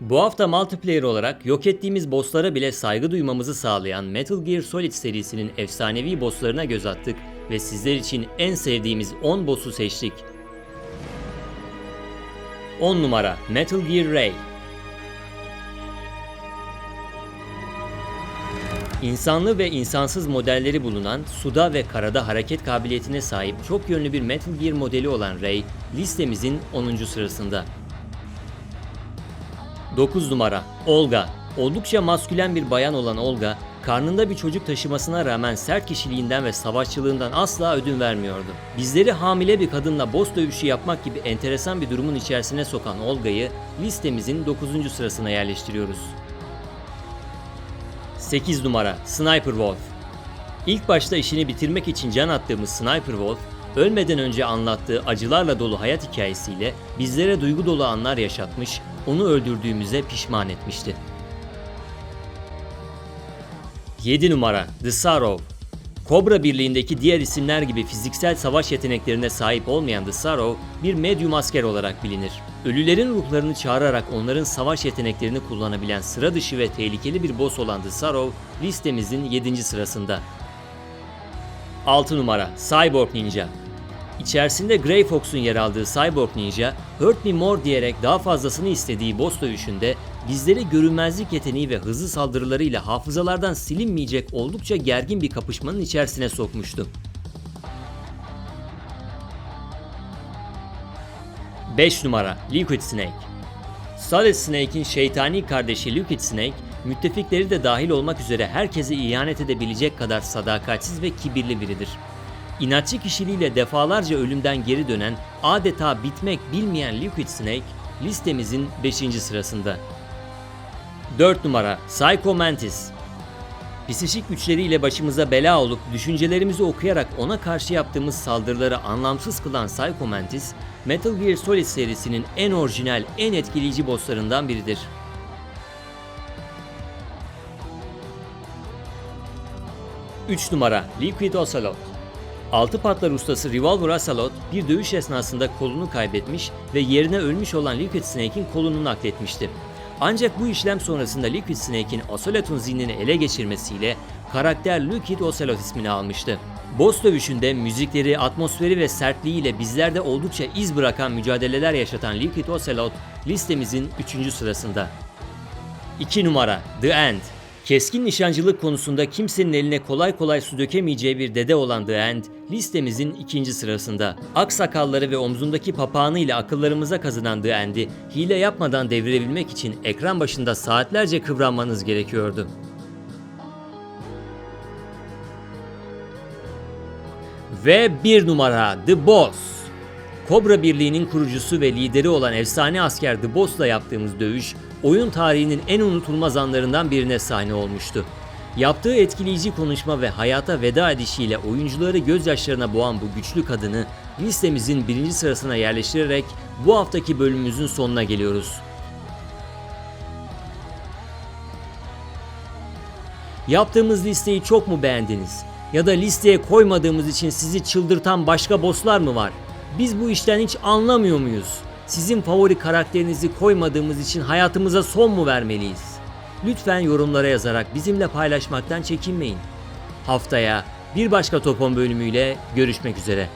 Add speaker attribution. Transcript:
Speaker 1: Bu hafta multiplayer olarak yok ettiğimiz bosslara bile saygı duymamızı sağlayan Metal Gear Solid serisinin efsanevi bosslarına göz attık ve sizler için en sevdiğimiz 10 boss'u seçtik. 10 numara Metal Gear Ray İnsanlı ve insansız modelleri bulunan suda ve karada hareket kabiliyetine sahip çok yönlü bir Metal Gear modeli olan Ray listemizin 10. sırasında. 9 numara Olga. Oldukça maskülen bir bayan olan Olga, karnında bir çocuk taşımasına rağmen sert kişiliğinden ve savaşçılığından asla ödün vermiyordu. Bizleri hamile bir kadınla boss dövüşü yapmak gibi enteresan bir durumun içerisine sokan Olga'yı listemizin 9. sırasına yerleştiriyoruz. 8 numara Sniper Wolf. İlk başta işini bitirmek için can attığımız Sniper Wolf, ölmeden önce anlattığı acılarla dolu hayat hikayesiyle bizlere duygu dolu anlar yaşatmış, onu öldürdüğümüze pişman etmişti. 7 numara The Sorrow. Kobra Birliği'ndeki diğer isimler gibi fiziksel savaş yeteneklerine sahip olmayan The Sorrow bir medyum asker olarak bilinir. Ölülerin ruhlarını çağırarak onların savaş yeteneklerini kullanabilen sıra dışı ve tehlikeli bir boss olan The Sorrow listemizin 7. sırasında. 6 numara Cyborg Ninja. İçerisinde Grey Fox'un yer aldığı Cyborg Ninja, Hurt Me More diyerek daha fazlasını istediği boss dövüşünde bizleri görünmezlik yeteneği ve hızlı saldırılarıyla hafızalardan silinmeyecek oldukça gergin bir kapışmanın içerisine sokmuştu. 5 numara Liquid Snake Solid Snake'in şeytani kardeşi Liquid Snake, müttefikleri de dahil olmak üzere herkese ihanet edebilecek kadar sadakatsiz ve kibirli biridir. İnatçı kişiliğiyle defalarca ölümden geri dönen, adeta bitmek bilmeyen Liquid Snake, listemizin 5. sırasında. 4 numara Psycho Mantis Psişik güçleriyle başımıza bela olup düşüncelerimizi okuyarak ona karşı yaptığımız saldırıları anlamsız kılan Psycho Mantis, Metal Gear Solid serisinin en orijinal, en etkileyici bosslarından biridir. Üç numara Liquid Ocelot Altı patlar ustası Revolver Ocelot bir dövüş esnasında kolunu kaybetmiş ve yerine ölmüş olan Liquid Snake'in kolunu nakletmişti. Ancak bu işlem sonrasında Liquid Snake'in Ocelot'un zihnini ele geçirmesiyle karakter Liquid Ocelot ismini almıştı. Boss dövüşünde müzikleri, atmosferi ve sertliğiyle bizlerde oldukça iz bırakan mücadeleler yaşatan Liquid Ocelot listemizin 3. sırasında. 2 numara The End Keskin nişancılık konusunda kimsenin eline kolay kolay su dökemeyeceği bir dede olan The End, listemizin ikinci sırasında. Aksakalları ve omzundaki papağanı ile akıllarımıza kazınan The End'i hile yapmadan devirebilmek için ekran başında saatlerce kıvranmanız gerekiyordu. Ve bir numara The Boss. Kobra Birliği'nin kurucusu ve lideri olan efsane asker The Boss'la yaptığımız dövüş, oyun tarihinin en unutulmaz anlarından birine sahne olmuştu. Yaptığı etkileyici konuşma ve hayata veda edişiyle oyuncuları gözyaşlarına boğan bu güçlü kadını listemizin birinci sırasına yerleştirerek bu haftaki bölümümüzün sonuna geliyoruz. Yaptığımız listeyi çok mu beğendiniz? Ya da listeye koymadığımız için sizi çıldırtan başka bosslar mı var? Biz bu işten hiç anlamıyor muyuz? Sizin favori karakterinizi koymadığımız için hayatımıza son mu vermeliyiz? Lütfen yorumlara yazarak bizimle paylaşmaktan çekinmeyin. Haftaya bir başka Topon bölümüyle görüşmek üzere.